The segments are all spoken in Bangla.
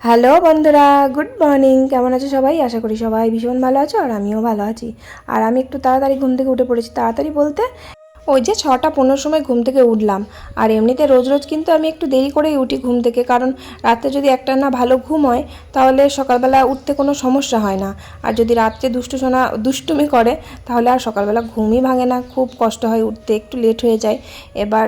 হ্যালো বন্ধুরা, গুড মর্নিং। কেমন আছো সবাই? আশা করি সবাই ভীষণ ভালো আছো আর আমিও ভালো আছি। আর আমি একটু তাড়াতাড়ি ঘুম থেকে উঠে পড়েছি। তাড়াতাড়ি বলতে ওই যে ছটা পনেরো সময় ঘুম থেকে উঠলাম। আর এমনিতে রোজ রোজ কিন্তু আমি একটু দেরি করেই উঠি ঘুম থেকে, কারণ রাতে যদি একটা না ভালো ঘুম হয়, তাহলে সকালবেলা উঠতে কোনো সমস্যা হয় না। আর যদি রাত্রে দুষ্টু শোনা, দুষ্টুমি করে, তাহলে আর সকালবেলা ঘুমই ভাঙে না। খুব কষ্ট হয় উঠতে, একটু লেট হয়ে যায়। এবার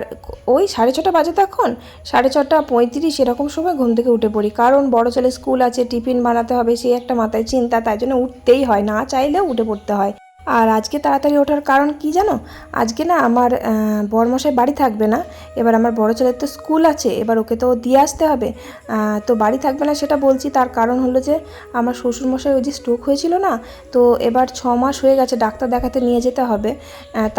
ওই সাড়ে ছটা বাজে তখন, সাড়ে ছটা পঁয়ত্রিশ এরকম সময় ঘুম থেকে উঠে পড়ি। কারণ বড় ছেলে স্কুল আছে, টিফিন বানাতে হবে সেই একটা মাথায় চিন্তা, তাই জন্য উঠতেই হয় না, চাইলেও উঠে পড়তে হয়। আর আজকে তাড়াতাড়ি ওঠার কারণ কি জানো? আজকে না আমার বড়মশাই বাড়ি থাকবে না। এবার আমার বড় ছেলের তো স্কুল আছে, এবার ওকে তো দিয়ে আসতে হবে। তো বাড়ি থাকবে না সেটা বলছি, তার কারণ হলো যে আমার শ্বশুরমশাই ওই যে স্ট্রোক হয়েছিল না, তো এবার ছ মাস হয়ে গেছে ডাক্তার দেখাতে নিয়ে যেতে হবে।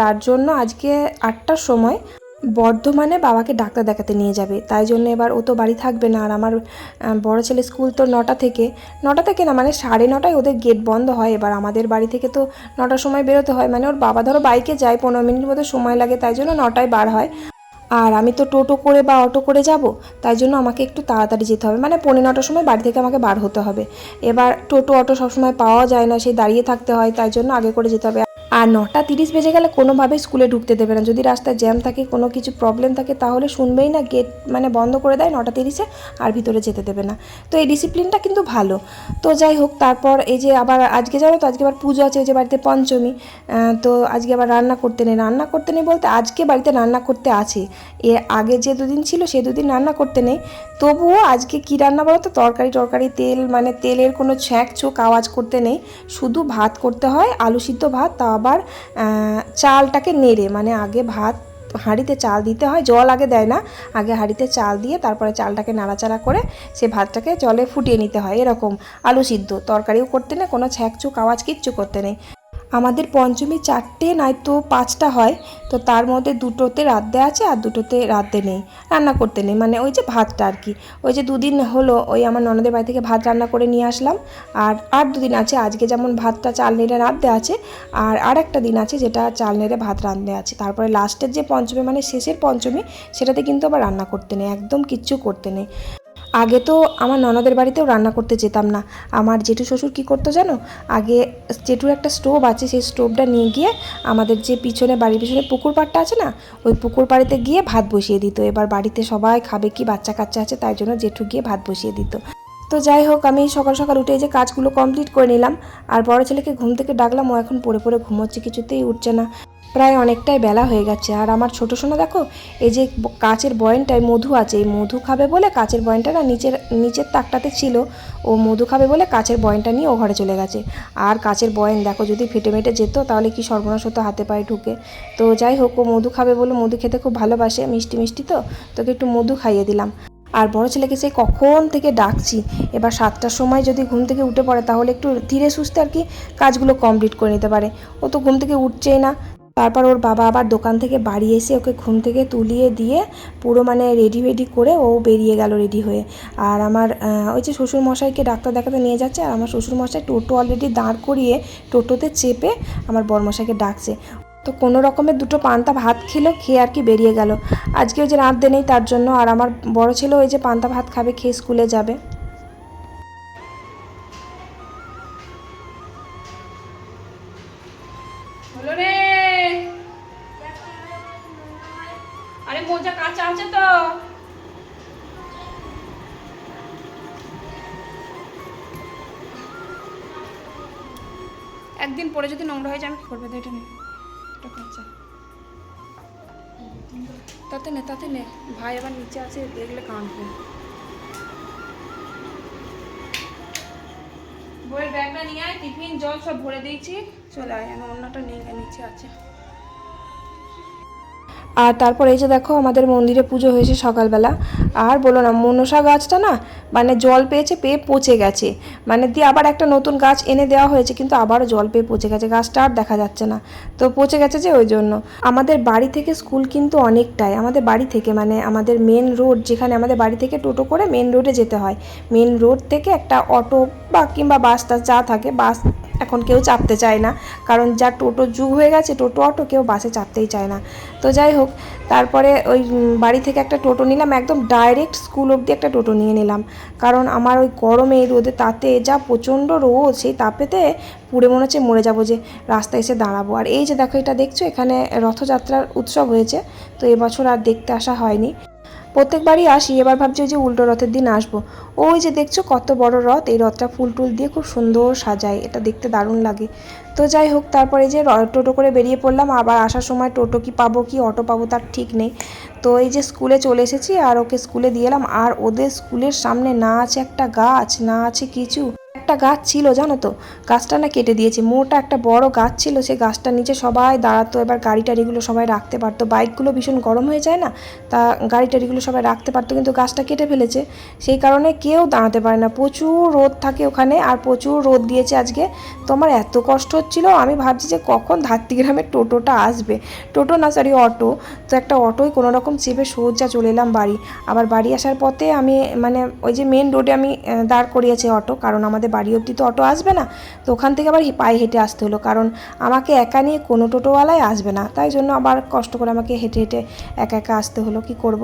তার জন্য আজকে আটটার সময় বর্ধমানে বাবাকে ডাক্তার দেখাতে নিয়ে যাবে। তাই জন্য এবার ও তো বাড়ি থাকবে না। আর আমার বড় ছেলে স্কুল তো নটা থেকে। নটা থেকে না মানে সাড়ে নটায় ওদের গেট বন্ধ হয়। এবার আমাদের বাড়ি থেকে তো নটার সময় বেরোতে হয়। মানে ওর বাবা ধরো বাইকে যায়, পনেরো মিনিট মতো সময় লাগে, তাই জন্য নটায় বার হয়। আর আমি তো টোটো করে বা অটো করে যাব, তাই জন্য আমাকে একটু তাড়াতাড়ি যেতে হবে। মানে পনেরো নটার সময় বাড়ি থেকে আমাকে বার হতে হবে। এবার টোটো, অটো সবসময় পাওয়া যায় না সেই দাঁড়িয়ে থাকতে হয়, তাই জন্য আগে করে যেতে হবে। আর নটা তিরিশ বেজে গেলে কোনোভাবেই স্কুলে ঢুকতে দেবে না। যদি রাস্তায় জ্যাম থাকে, কোনো কিছু প্রবলেম থাকে, তাহলে শুনবেই না গেট মানে বন্ধ করে দেয় নটা তিরিশে আর ভিতরে যেতে দেবে না। তো এই ডিসিপ্লিনটা কিন্তু ভালো। তো যাই হোক, তারপর এই যে আবার আজকে যাবে তো, আজকে আবার পুজো আছে, এই যে বাড়িতে পঞ্চমী। তো আজকে আবার রান্না করতে নেই। রান্না করতে নেই বলতে আজকে বাড়িতে রান্না করতে আছে। এর আগে যে দুদিন ছিল, সে দুদিন রান্না করতে নেই। তবুও আজকে কি রান্না বলো তো, তরকারি, টরকারি, তেল মানে তেলের কোনো ছ্যাঁক ছোঁক আওয়াজ করতে নেই। শুধু ভাত করতে হয়, আলু সিদ্ধ ভাত তা আবার চালটাকে নেড়ে মানে আগে ভাত হাঁড়িতে চাল দিতে হয়, জল আগে দেয় না, আগে হাঁড়িতে চাল দিয়ে তারপরে চালটাকে নাড়াচাড়া করে সে ভাতটাকে জলে ফুটিয়ে নিতে হয়, এরকম আলু সিদ্ধ, তরকারিও করতে নেই, কোনো ছ্যাঁকচুক আওয়াজ কিচ্ছু করতে নেই। আমাদের পঞ্চমী চারটে, নয়তো পাঁচটা হয়, তো তার মধ্যে দুটোতে রাঁধতে আছে আর দুটোতে রাঁধতে নেই, রান্না করতে নেই। মানে ওই যে ভাতটা আর কি। ওই যে দুদিন হলো, ওই আমার ননদের বাড়ি থেকে ভাত রান্না করে নিয়ে আসলাম। আর আর দুদিন আছে, আজকে যেমন ভাতটা চাল নেড়ে রাঁধতে আছে, আর আর একটা দিন আছে যেটা চাল নেড়ে ভাত রাঁধতে আছে। তারপরে লাস্টের যে পঞ্চমী মানে শেষের পঞ্চমী, সেটাতে কিন্তু আবার রান্না করতে নেই, একদম কিচ্ছু করতে নেই। আগে তো আমার ননদের বাড়িতেও রান্না করতে যেতাম না। আমার জেঠু শ্বশুর কী করতো জানো? আগে জেঠুর একটা স্টোভ আছে, সেই স্টোভটা নিয়ে গিয়ে আমাদের যে পিছনে, বাড়ির পিছনে পুকুর পাড়টা আছে না, ওই পুকুর পাড়িতে গিয়ে ভাত বসিয়ে দিত। এবার বাড়িতে সবাই খাবে কি বাচ্চা কাচ্চা আছে, তাই জন্য জেঠু গিয়ে ভাত বসিয়ে দিত। তো যাই হোক, আমি সকাল সকাল উঠে যে কাজগুলো কমপ্লিট করে নিলাম। আর বড় ছেলেকে ঘুম থেকে ডাকলাম, ও এখন পড়ে পড়ে ঘুমোচ্ছে, কিছুতেই উঠছে না। প্রায় অনেকটাই বেলা হয়ে গেছে। আর আমার ছোট সোনা দেখো, এই যে কাচের বয়নটায় মধু আছে, এই মধু খাবে বলে কাচের বয়নটা না নিচের নিচের তাকটাতে ছিল, ও মধু খাবে বলে কাচের বয়নটা নিয়ে ও ঘরে চলে গেছে। আর কাচের বয়ন দেখো, যদি ফেটে মেটে যেত তাহলে কি সর্বনাশ হতো হাতে পায়ে ঢুকে। তো যাই হোক, ও মধু খাবে বলে মধু খেতে খুব ভালোবাসে, মিষ্টি মিষ্টি তো, তোকে একটু মধু খাইয়ে দিলাম। আর বড় ছেলেকে সেই কখন থেকে ডাকছি, এবার সাতটার সময় যদি ঘুম থেকে উঠে পড়ে তাহলে একটু ধীরে সুস্থে আর কি কাজগুলো কমপ্লিট করে নিতে পারে। ও তো ঘুম থেকে উঠছেই না তারপর ওর বাবা আবার দোকান থেকে বাড়ি এসে ওকে ঘুম থেকে তুলিয়ে দিয়ে পুরো মানে রেডি রেডি করে ও বেরিয়ে গেল রেডি হয়ে। আর আমার ওই যে শ্বশুর মশাইকে ডাক্তার দেখাতে নিয়ে যাচ্ছে আর আমার শ্বশুর মশাই টোটো অলরেডি দাঁড় করিয়ে টোটোতে চেপে আমার বরমশাইকে ডাকছে। তো কোনো রকমের দুটো পান্তা ভাত খেলো, খেয়ে আর কি বেরিয়ে গেল। আজকে ওই যে রাঁধতে নেই তার জন্য আর আমার বড় ছেলে ওই যে পান্তা ভাত খাবে, খেয়ে স্কুলে যাবে। একদিন পরে যদি নোংরা হয়ে যায়, আমি কি করব? এটা নে। এটা তাতে নে তাতে নে। ভাই আবার নিচে আছে, দেখলে কান কাঁদবে বইয়ের ব্যাগটা নিয়ে আয়, টিফিন, জল সব ভরে দিয়েছি। চলে আয় আমি অন্যটা নিয়ে নিচে আছে। আর তারপর এই যে দেখো আমাদের মন্দিরে পুজো হয়েছে সকালবেলা। আর বলো না, মনসা গাছটা না মানে জল পেয়েছে, পেয়ে পচে গেছে। মানে দিয়ে আবার একটা নতুন গাছ এনে দেওয়া হয়েছে, কিন্তু আবারও জল পেয়ে পচে গেছে। গাছটা আর দেখা যাচ্ছে না। তো পচে গেছে যে ওই জন্য। আমাদের বাড়ি থেকে স্কুল কিন্তু অনেকটাই, আমাদের বাড়ি থেকে মানে আমাদের মেন রোড যেখানে আমাদের বাড়ি থেকে টোটো করে মেন রোডে যেতে হয়। মেন রোড থেকে একটা অটো বা কিংবা বাস যা থাকে বাস এখন কেউ চাপতে চায় না। কারণ যা টোটো যুগ হয়ে গেছে, টোটো অটো কেউ বাসে চাপতেই চায় না। তো যাই হোক, তারপরে ওই বাড়ি থেকে একটা টোটো নিলাম, একদম ডাইরেক্ট স্কুল অবধি একটা টোটো নিয়ে নিলাম। কারণ আমার ওই গরমে এই রোদে, তাতে যা প্রচণ্ড রোদ, সেই তাপেতে পুড়ে মনে হচ্ছে মরে যাব যে রাস্তায় এসে দাঁড়াবো। আর এই যে দেখো, এটা দেখছ, এখানে রথযাত্রার উৎসব হয়েছে, তো এবছর আর দেখতে আসা হয়নি। প্রত্যেকবারই আসি, এবার ভাবছি যে উল্টো রথের দিন আসব। ওই যে দেখছ কত বড় রথ, এই রথটা ফুল টুল দিয়ে খুব সুন্দর সাজায়, এটা দেখতে দারুণ লাগে। তো যাই হোক, তারপরে যে টোটো করে বেরিয়ে পড়লাম, আবার আসার সময় টোটো কি পাবো কি, অটো পাবো তার ঠিক নেই। তো এই যে স্কুলে চলে এসেছি, আর ওকে স্কুলে দিয়ে এলাম, আর ওদের স্কুলের সামনে না আছে একটা গাছ, না আছে কিছু। একটা গাছ ছিল, জানো তো? গাছটা না কেটে দিয়েছে। মোটা একটা বড় গাছ ছিল, সে গাছটার নিচে সবাই দাঁড়াতো, এবার গাড়ি টাড়িগুলো সবাই রাখতে পারতো। বাইকগুলো ভীষণ গরম হয়ে যায় না? তা গাড়ি টাড়িগুলো সবাই রাখতে পারতো, কিন্তু গাছটা কেটে ফেলেছে। সেই কারণে কেউ দাঁড়াতে পারে না। প্রচুর রোদ থাকে ওখানে, আর প্রচুর রোদ দিয়েছে আজকে। তো আমার এত কষ্ট হচ্ছিল, আমি ভাবছি যে কখন ধাত্তিগ্রামের টোটোটা আসবে। টোটো না সরি অটো। তো একটা অটোই কোনো রকম চেপে সোজা চলে এলাম বাড়ি। আবার বাড়ি আসার পথে আমি মানে ওই যে মেন রোডে আমি দাঁড় করিয়েছি অটো, কারণ আমাদের বাড়ি অবধি তো অটো আসবে না, তো ওখান থেকে আবার পায়ে হেঁটে আসতে হলো। কারণ আমাকে একা নিয়ে কোনো টোটোওয়ালাই আসবে না, তাই জন্য আবার কষ্ট করে আমাকে হেঁটে হেঁটে একা একা আসতে হলো। কি করব?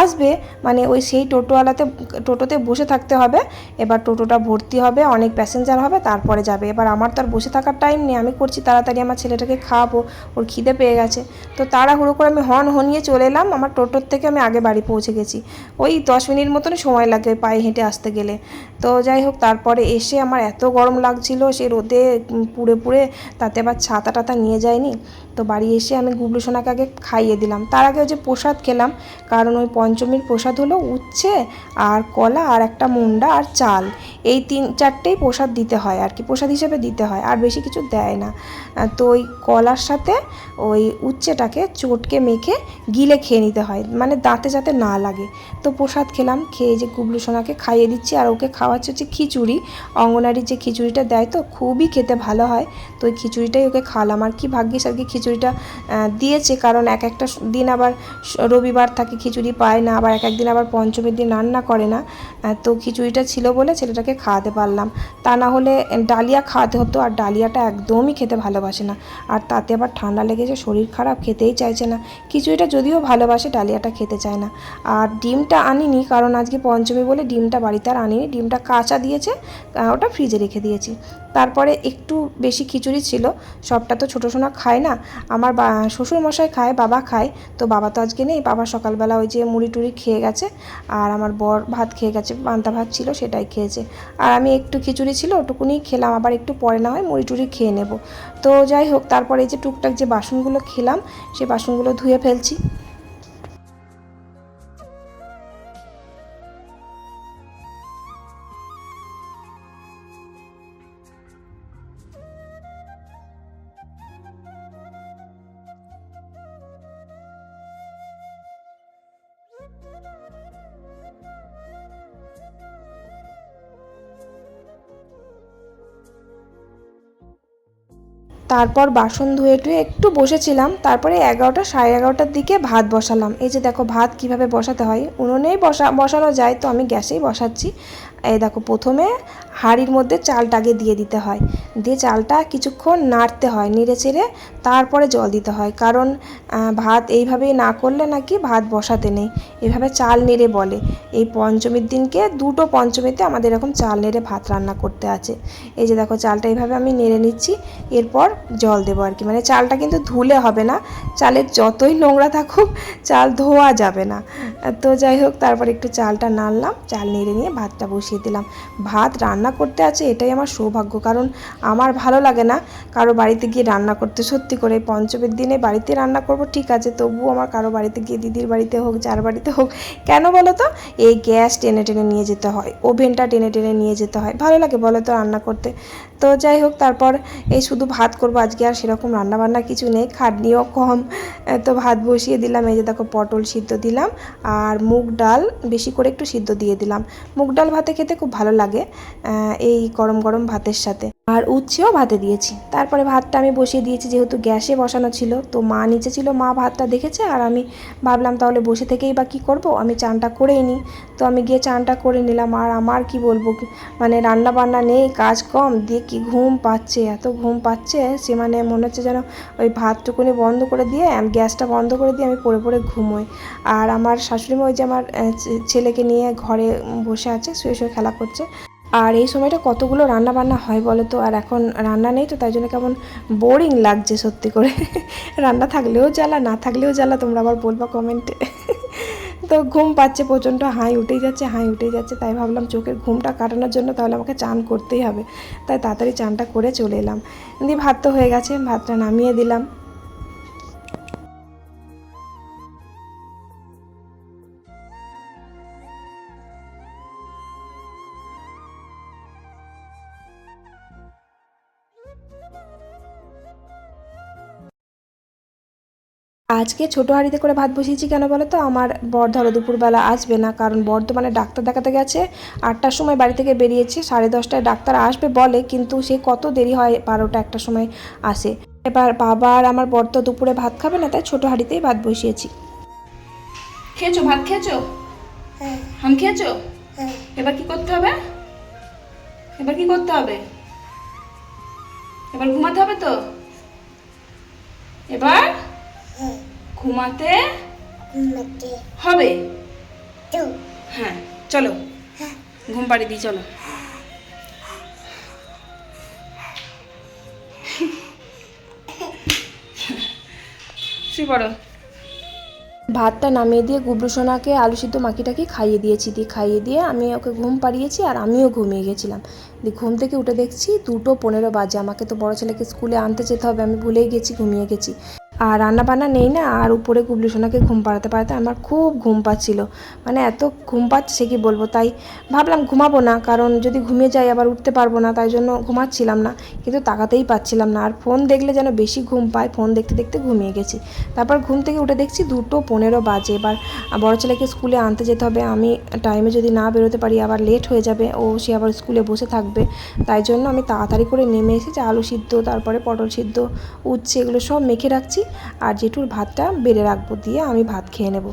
আসবে মানে ওই সেই টোটোওয়ালাতে, টোটোতে বসে থাকতে হবে, এবার টোটোটা ভর্তি হবে, অনেক প্যাসেঞ্জার হবে, তারপরে যাবে। এবার আমার তো আর বসে থাকার টাইম নেই, আমি করছি তাড়াতাড়ি আমার ছেলেটাকে খাওয়াবো, ওর খিদে পেয়ে গেছে। তো তাড়াহুড়ো করে আমি হর্ন হনিয়ে চলে এলাম, আমার টোটোর থেকে আমি আগে বাড়ি পৌঁছে গেছি। ওই দশ মিনিট মতন সময় লাগে পায়ে হেঁটে আসতে গেলে। তো যাই হোক, তারপরে এসে আমার এত গরম লাগছিল সে রোদে পুড়ে পুড়ে তাতে আবার ছাতা টাতা নিয়ে যায়নি। তো বাড়ি এসে আমি গুবলু সোনাকে আগে খাইয়ে দিলাম। তার আগে ওই যে প্রসাদ খেলাম, কারণ ওই পঞ্চমীর প্রসাদ হলো উচ্ছে আর কলা আর একটা মুন্ডা আর চাল। এই তিন, চারটেই প্রসাদ দিতে হয় আর কি, প্রসাদ হিসেবে দিতে হয়, আর বেশি কিছু দেয় না। তো ওই কলার সাথে ওই উচ্ছেটাকে চটকে মেখে গিলে খেয়ে নিতে হয় মানে দাঁতে যাতে না লাগে। তো প্রসাদ খেলাম, খেয়ে যে গুবলু সোনাকে খাইয়ে দিচ্ছি আর ওকে খাওয়াচ্ছে হচ্ছে খিচুড়ি। অঙ্গনারীর যে খিচুড়িটা দেয় তো খুবই খেতে ভালো হয়, তো ওই খিচুড়িটাই ওকে খাওয়ালাম। আর কি ভাগ্যিস আর কি খিচুড়িটা দিয়েছে। কারণ এক একটা দিন আবার রবিবার থাকে, খিচুড়ি পায় না, আবার এক একদিন আবার পঞ্চমীর দিন রান্না করে না। তো খিচুড়িটা ছিল বলে ছেলেটাকে খাওয়াতে পারলাম। তা না হলে ডালিয়া খাওয়াতে হতো, আর ডালিয়াটা একদমই খেতে ভালোবাসে না। আর তাতে আবার ঠান্ডা লেগেছে, শরীর খারাপ, খেতেই চাইছে না। খিচুড়িটা যদিও ভালোবাসে, ডালিয়াটা খেতে চায় না। আর ডিমটা আনিনি, কারণ আজকে পঞ্চমী বলে ডিমটা বাড়িতে আর আনিনি। ডিমটা কাঁচা দিয়েছে ওটা ফ্রিজে রেখে দিয়েছি। তারপরে একটু বেশি খিচুড়ি ছিল। সবটা তো ছোটো সোনা খায় না। আমার বা শ্বশুর খায়, বাবা খায়। তো বাবা তো আজকে নেই। বাবা সকালবেলা ওই যে মুড়ি টুড়ি খেয়ে গেছে। আর আমার বর ভাত খেয়ে গেছে। পান্তা ভাত ছিল, সেটাই খেয়েছে। আর আমি একটু খিচুড়ি ছিল, ওটুকুনি খেলাম। আবার একটু পরে না হয় মুড়ি টুড়ি খেয়ে নেব। তো যাই হোক, তারপরে এই যে টুকটাক যে বাসনগুলো খেলাম সেই বাসনগুলো ধুয়ে ফেলছি। তারপর বাসন ধুয়ে টুয়ে একটু বসেছিলাম, তারপরে এগারোটা সাড়ে এগারোটার দিকে ভাত বসালাম। এই যে দেখো ভাত কীভাবে বসাতে হয়, উনুনেই বসা, বসানো যায়, তো আমি গ্যাসেই বসাচ্ছি। এই দেখো প্রথমে হাঁড়ির মধ্যে চালটা আগে দিয়ে দিতে হয়। দিয়ে চালটা কিছুক্ষণ নাড়তে হয়, নেড়ে চেড়ে তারপরে জল দিতে হয়। কারণ ভাত এইভাবেই না করলে নাকি ভাত বসাতে নেই। এভাবে চাল নেড়ে বলে। এই পঞ্চমীর দিনকে দুটো পঞ্চমীতে আমাদের এরকম চাল নেড়ে ভাত রান্না করতে আছে। এই যে দেখো, চালটা এইভাবে আমি নেড়ে নিচ্ছি। এরপর জল দেবো আর কি। মানে চালটা কিন্তু ধুলে হবে না। চালের যতই নোংরা থাকুক, চাল ধোয়া যাবে না। তো যাই হোক, তারপর একটু চালটা নাড়লাম। চাল নেড়ে নিয়ে ভাতটা বসিয়ে দিলাম। ভাত রান্না করতে আছে, এটাই আমার সৌভাগ্য। কারণ আমার ভালো লাগে না কারও বাড়িতে গিয়ে রান্না করতে। সত্যি করে পঞ্চমের দিনে বাড়িতে রান্না করব, ঠিক আছে, তবুও আমার কারও বাড়িতে গিয়ে দিদির বাড়িতে হোক, যার বাড়িতে হোক, কেন বলো তো? এই গ্যাস টেনে টেনে নিয়ে যেতে হয়, ওভেনটা টেনে টেনে নিয়ে যেতে হয়। ভালো লাগে বলো তো রান্না করতে। তো যাই হোক, তারপর এই শুধু ভাত করব আজকে, আর সেরকম রান্না বান্না কিছু নেই, খাটনিও কম। তো ভাত বসিয়ে দিলাম, এই যে দেখো পটল সিদ্ধ দিলাম, আর মুগ ডাল বেশি করে একটু সিদ্ধ দিয়ে দিলাম। মুগ ডাল ভাতে খেতে খুব ভালো লাগে। এই গরম গরম ভাতের সাথে। আর উচ্ছেও ভাতে দিয়েছি। তারপরে ভাতটা আমি বসিয়ে দিয়েছি, যেহেতু গ্যাসে বসানো ছিল, তো মা নিচে ছিল, মা ভাতটা দেখেছে, আর আমি ভাবলাম তাহলে বসে থেকেই বা কী করব? আমি চানটা করেই নিই। তো আমি গিয়ে চানটা করে নিলাম। আর আমার কি বলব মানে রান্না বান্না নেই, কাজ কম, দিয়ে কি ঘুম পাচ্ছে, এত ঘুম পাচ্ছে, সে মানে মনে হচ্ছে যেন ওই ভাতটুকুনি বন্ধ করে দিয়ে গ্যাসটা বন্ধ করে দিয়ে আমি পড়ে পড়ে ঘুমোই। আর আমার শাশুড়ি মা ওই যে আমার ছেলেকে নিয়ে ঘরে বসে আছে, শুয়ে শুয়ে খেলা করছে। আর এই সময়টা কতগুলো রান্না বান্না হয় বলো তো? আর এখন রান্না নেই তো, তাই জন্য কেমন বোরিং লাগছে সত্যি করে। রান্না থাকলেও জ্বালা, না থাকলেও জ্বালা, তোমরা আবার বলবা কমেন্টে তো ঘুম পাচ্ছে প্রচণ্ড, হাই উঠেই যাচ্ছে, হাই উঠেই যাচ্ছে, তাই ভাবলাম চোখের ঘুমটা কাটানোর জন্য তাহলে আমাকে চান করতেই হবে। তাই তাড়াতাড়ি চানটা করে চলে এলাম। দিয়ে ভাত তো হয়ে গেছে, ভাতটা নামিয়ে দিলাম। আজকে ছোটো হাঁড়িতে করে ভাত বসিয়েছি কেন বলো তো? আমার বর ধরো দুপুরবেলা আসবে না কারণ বর্ধমানে ডাক্তার দেখাতে গেছে। আটটার সময় বাড়ি থেকে বেরিয়েছে সাড়ে দশটায় ডাক্তার আসবে বলে কিন্তু সে কত দেরি হয় বারোটা একটার সময় আসে। এবার বাবা আর আমার বর তো দুপুরে ভাত খাবে না তাই ছোটো হাঁড়িতেই ভাত বসিয়েছি। খেয়েছো ভাত খেয়েছো? হাম খেয়েছো? এবার কি করতে হবে? এবার কি করতে হবে? এবার ঘুমাতে হবে তো? এবার ঘুমাতে হবে? হ্যাঁ চলো। ঘুম পাড়ি দিই চলো। শুয়ে পড়ো। ভাতটা নামিয়ে দিয়ে গুবলু সোনাকে আলু সিদ্ধ মাখিটাকে খাইয়ে দিয়েছি। দিয়ে খাইয়ে দিয়ে আমি ওকে ঘুম পাড়িয়েছি আর আমিও ঘুমিয়ে গেছিলাম। দিয়ে ঘুম থেকে উঠে দেখছি দুটো পনেরো বাজে। আমাকে তো বড় ছেলেকে স্কুলে আনতে যেতে হবে আমি ভুলেই গেছি ঘুমিয়ে গেছি। আর রান্না বান্না নেই না, আর উপরে গুবলু সোনাকে ঘুম পাড়াতে পাড়াতে আমার খুব ঘুম পাচ্ছিল। মানে এত ঘুম পাচ্ছে কি বলব? তাই ভাবলাম ঘুমাবো না, কারণ যদি ঘুমিয়ে যাই আবার উঠতে পারব না, তাই জন্য ঘুমাচ্ছিলাম না। কিন্তু তাকাতেই পাচ্ছিলাম না, আর ফোন দেখলে যেন বেশি ঘুম পায়, ফোন দেখতে দেখতে ঘুমিয়ে গেছি। তারপর ঘুম থেকে উঠে দেখছি দুটো পনেরো বাজে, এবার বড় ছেলেকে স্কুলে আনতে যেতে হবে। আমি টাইমে যদি না বেরোতে পারি, আবার লেট হয়ে যাবে, ও সে আবার স্কুলে বসে থাকবে। তাই জন্য আমি তাড়াতাড়ি করে নেমে এসেছি, আলু সিদ্ধ, তারপরে পটল সিদ্ধ, উচ্ছে, এগুলো সব মেখে রাখছি। আর জেঠুর ভাতটা বেড়ে রাখব দিয়ে আমি ভাত খেয়ে নেব।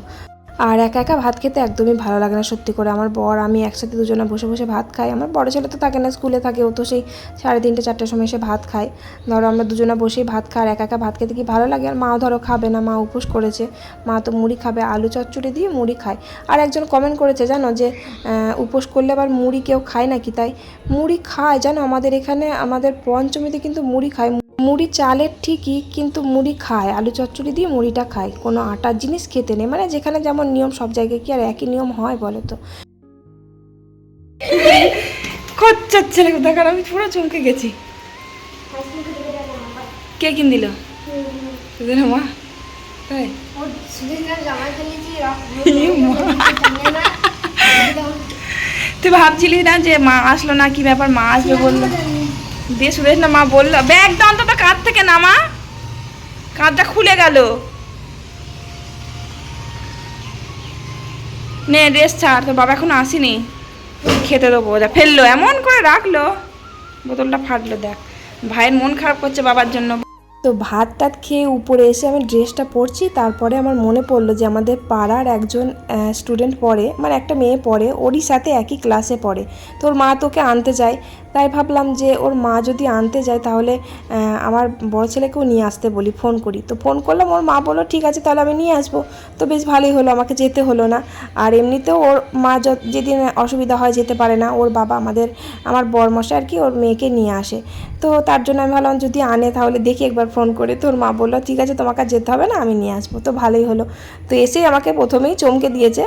আর একা একা ভাত খেতে একদমই ভালো লাগে না সত্যি করে। আমার বর, আমি একসাথে দুজনে বসে বসে ভাত খাই। আমার বড় ছেলে তো থাকে না, স্কুলে থাকে, ও তো সেই সাড়ে তিনটে, চারটের সময় এসে ভাত খায়। ধরো আমরা দুজনে বসেই ভাত খাই, আর একা একা ভাত খেতে কি ভালো লাগে? আর মাও ধরো খাবে না, মা উপোস করেছে। মা তো মুড়ি খাবে, আলু চচ্চড়ি দিয়ে মুড়ি খায়। আর একজন কমেন্ট করেছে, জানো যে উপোস করলে আবার মুড়ি কেউ খায় নাকি? তাই মুড়ি খায়, জানো আমাদের এখানে, আমাদের পঞ্চমীতে কিন্তু মুড়ি খায়। মুড়ি চালের ঠিকই, কিন্তু মুড়ি খায়। আলু চচ্চড়ি দিয়ে মুড়িটা খায়। কোনো আটার জিনিস খেতে নেই। মানে যেখানে যেমন নিয়ম, সব জায়গায় কি আর একই নিয়ম হয় বলো তো? খচ্চার ছেলে, দেখার আমি পুরো চমকে গেছি। কে কিন দিল? মা। তাই? তুই ভাবছিলি না যে মা আসলো না? কি ব্যাপার মা আসবে বলল? দিয়ে সুরেশ না মা বলল ব্যাগটা অন্তত কাঁধ থেকে নামা কাঁধটা খুলে গেল। নে রেস ছাড়, তোর বাবা এখনও আসেনি। খেতে দেবো, যা, ফেলল, এমন করে রাখল। বোতলটা ফাটলো, দেখ। ভাইয়ের মন খারাপ করছে বাবার জন্য। তো ভাত টাত খেয়ে উপরে এসে আমি ড্রেসটা পরছি, তারপরে আমার মনে পড়ল যে আমাদের পাড়ার একজন স্টুডেন্ট পড়ে মানে একটা মেয়ে পড়ে, ওরই সাথে একই ক্লাসে পড়ে। তোর মা তোকে আনতে যায় তাই ভাবলাম যে ওর মা যদি আনতে যায় তাহলে আমার বড় ছেলেকেও নিয়ে আসতে বলি ফোন করি। তো ফোন করলাম, ওর মা বলল, ঠিক আছে, তাহলে আমি নিয়ে আসব। তো বেশ ভালোই হলো, আমাকে যেতে হলো না। আর এমনিতেও ওর মা যেদিন অসুবিধা হয় যেতে পারে না, ওর বাবা আমাদের, আমার বরমশাই আর কি ওর মেয়েকে নিয়ে আসে। তো তার জন্য আমি ভাবলাম, যদি আনে তাহলে দেখি একবার ফোন করে। তোর মা বলল, ঠিক আছে তোমাকে যেতে হবে না, আমি নিয়ে আসব। তো ভালোই হলো। তো এসেই আমাকে প্রথমেই চমকে দিয়েছে।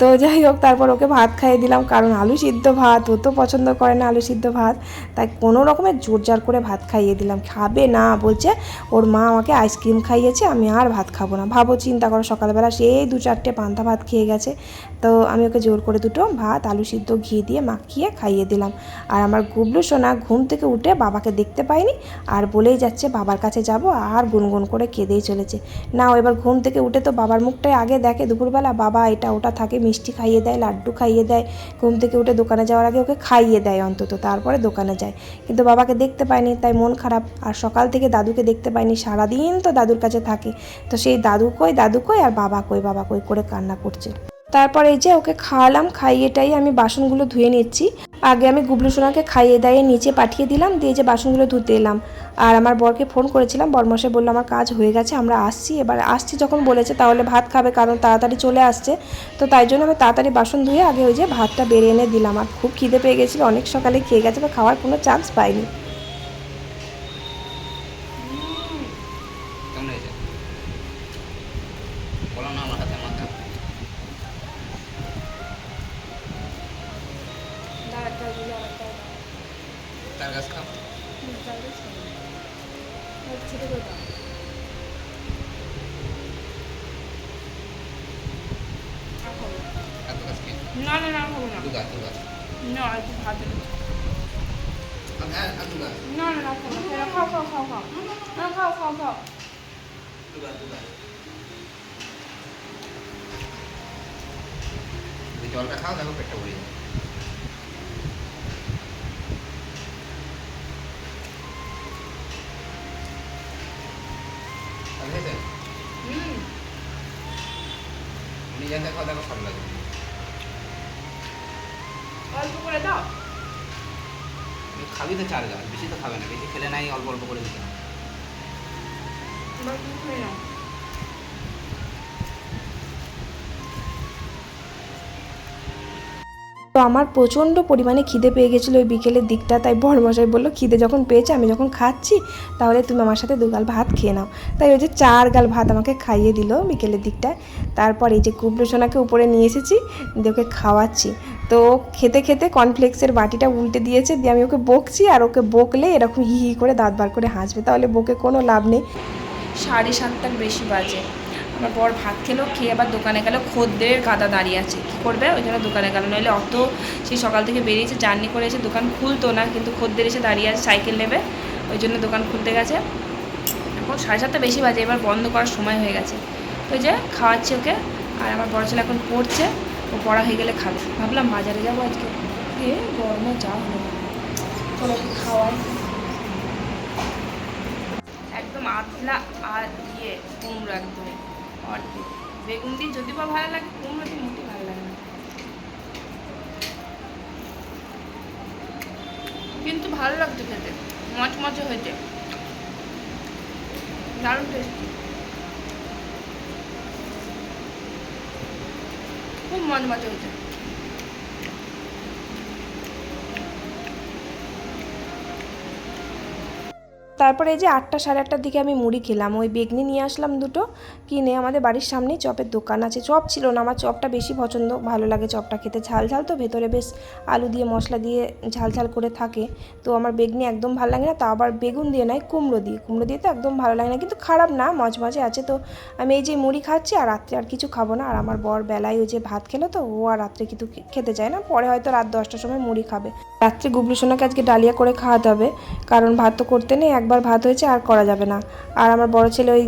তো যাই হোক, তারপর ওকে ভাত খাইয়ে দিলাম, কারণ আলু সিদ্ধ ভাত, ও তো পছন্দ করে না আলু সিদ্ধ ভাত, তাই কোনো রকমের জোর জোরজার করে ভাত খাইয়ে দিলাম। খাবে না, বলছে, ওর মা আমাকে আইসক্রিম খাইয়েছে, আমি আর ভাত খাব না। ভাবো, চিন্তা করো, সকালবেলা সেই দু চারটে পান্তা ভাত খেয়ে গেছে। তো আমি ওকে জোর করে দুটো ভাত, আলু সিদ্ধ, ঘি দিয়ে মাখিয়ে খাইয়ে দিলাম। আর আমার গুবলু সোনা ঘুম থেকে উঠে বাবাকে দেখতে পাইনি আর বলেই যাচ্ছে, বাবার কাছে যাব আর গুনগুন করে কেঁদেই চলেছে। না এবার ঘুম থেকে উঠে তো বাবার মুখটাই আগে দেখে দুপুরবেলা, বাবা, এটা ওটা থাকে, মিষ্টি খাইয়ে দেয়, লাড্ডু খাইয়ে দেয়। ঘুম থেকে উঠে দোকানে যাওয়ার আগে ওকে খাইয়ে দেয় অন্তত, তারপরে দোকানে যায়। কিন্তু বাবাকে দেখতে পাইনি তাই মন খারাপ। আর সকাল থেকে দাদুকে দেখতে পাইনি সারাদিন তো দাদুর কাছে থাকে। তো সেই দাদু কই দাদু কই, আর বাবা কই বাবা কই করে কান্না করছে। তারপর এই যে ওকে খাওয়ালাম, খাইয়েটাই আমি বাসনগুলো ধুয়ে নিচ্ছি। আগে আমি গুবলু সোনাকে খাইয়ে দাইয়ে নিচে পাঠিয়ে দিলাম, দিয়ে যে বাসনগুলো ধুতে এলাম। আর আমার বরকে ফোন করেছিলাম, বরমশাই বলল, আমার কাজ হয়ে গেছে, আমরা আসছি। এবার আসছি যখন বলেছে, তাহলে ভাত খাবে, কারণ তাড়াতাড়ি চলে আসছে। তো তাই জন্য আমি তাড়াতাড়ি বাসন ধুয়ে আগে ওই যে ভাতটা বেড়ে এনে দিলাম। আর খুব খিদে পেয়ে গেছিল, অনেক সকালে খেয়ে গেছে বা খাওয়ার কোনো চান্স পাইনি কেমন হয়েছে বলো না আমার হাতে মাথা তার গাছ খাও এত গাছ কি না না না খাব না। দু গাছ দু গাছ না। একটু ভাত না না না না খাও খাও খাও খাও না খাও খাও খাও দু গাছ দু গাছ ওই জলটা খাও দেখো পেটটা ভরে যাবে। নিজে দেখো দেখো। করে দাও। খাবি তো চার গাছ বেশি তো খাবে না বেশি খেলে নাই অল্প অল্প করে দিতে তো আমার প্রচণ্ড পরিমাণে খিদে পেয়ে গেছিল ওই বিকেলের দিকটা তাই বড়মশাই বলল খিদে যখন পেয়েছে আমি যখন খাচ্ছি তাহলে তুমি আমার সাথে দুগাল ভাত খেয়ে নাও। তাই ওই যে চার গাল ভাত আমাকে খাইয়ে দিল বিকেলের দিকটায়। তারপর এই যে কুবলু সোনাকে উপরে নিয়ে এসেছি দিয়ে ওকে খাওয়াচ্ছি। তো খেতে খেতে কর্নফ্লেক্সের বাটিটা উল্টে দিয়েছে, দিয়ে আমি ওকে বকছি আর ওকে বকলে এরকম হি হি করে দাঁত বার করে হাসবে, তাহলে বকে কোনো লাভ নেই। সাড়ে সাতটার বেশি বাজে। আমার বর ভাত খেলো, খেয়ে আবার দোকানে গেল খদ্দের গাদা দাঁড়িয়ে আছে। কী করবে? ওই জন্য দোকানে গেলো। নইলে অত সেই সকাল থেকে বেরিয়েছে, জার্নি করে এসে দোকান খুলতো না, কিন্তু খদ্দের এসে দাঁড়িয়ে আছে, সাইকেল নেবে, ওই জন্য দোকান খুলতে গেছে। এখন সাড়ে সাতটা বেশি বাজে, এবার বন্ধ করার সময় হয়ে গেছে। ওই যে খাওয়াচ্ছি ওকে, আর আমার বড় ছেলে এখন পড়ছে। ও পড়া হয়ে গেলে খাবে। ভাবলাম বাজারে যাব আজকে। এ গরমে যা হলো চলো খাওয়াই। একদম আতলা আর ইয়ে কুমড়ো একদম অর্ধেক। বেগুন দিয়ে যদি বা ভালো লাগে, কুমড়ো দিয়ে মোটেই ভালো লাগে না। কিন্তু ভালো লাগতো খেতে। মচমচে হয়েছে। দারুণ টেস্টি খুব মচমচে হয়েছে তারপরে এই যে আটটা সাড়ে আটটার দিকে আমি মুড়ি খেলাম। ওই বেগনি নিয়ে আসলাম দুটো, কিনে আমাদের বাড়ির সামনেই চপের দোকান আছে। চপ ছিল না, আমার চপটা বেশি পছন্দ, ভালো লাগে চপটা খেতে। ঝাল ঝাল তো, ভেতরে বেশ আলু দিয়ে, মশলা দিয়ে ঝাল ঝাল করে থাকে। তো আমার বেগনি একদম ভালো লাগে না, তা আবার বেগুন দিয়ে নয়, কুমড়ো দিয়ে। কুমড়ো দিয়ে তো একদম ভালো লাগে না, কিন্তু খারাপ না মজমজে আছে। তো আমি এই যে মুড়ি খাচ্ছি, আর রাত্রে আর কিছু খাব না। আর আমার বর বেলায় ওই যে ভাত খেলো তো, ও আর রাত্রে কিন্তু খেতে চায় না। পরে হয়তো রাত দশটার সময় মুড়ি খাবে। রাত্রে গুবলু সোনাকে আজকে ডালিয়া করে খাওয়াতে হবে, কারণ ভাত তো করতে নেই, একবার ভাত হয়েছে, আর করা যাবে না। আর আমার বড় ছেলে ওই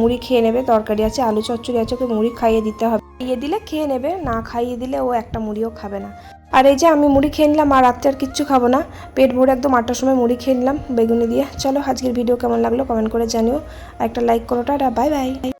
মুড়ি খেয়ে নেবে, তরকারি আছে, আলু চচ্চড়ি আছে, ওকে মুড়ি খাইয়ে দিতে হবে। খাইয়ে দিলে খেয়ে নেবে, না খাইয়ে দিলে ও একটা মুড়িও খাবে না। আর এই যে আমি মুড়ি খেয়ে নিলাম, আর রাত্রে আর কিচ্ছু খাব না। পেট ভরে একদম আটটার সময় মুড়ি খেয়ে নিলাম, বেগুনি দিয়ে। চলো, আজকের ভিডিও কেমন লাগল কমেন্ট করে জানিও। আর একটা লাইক করোটা বাই বাই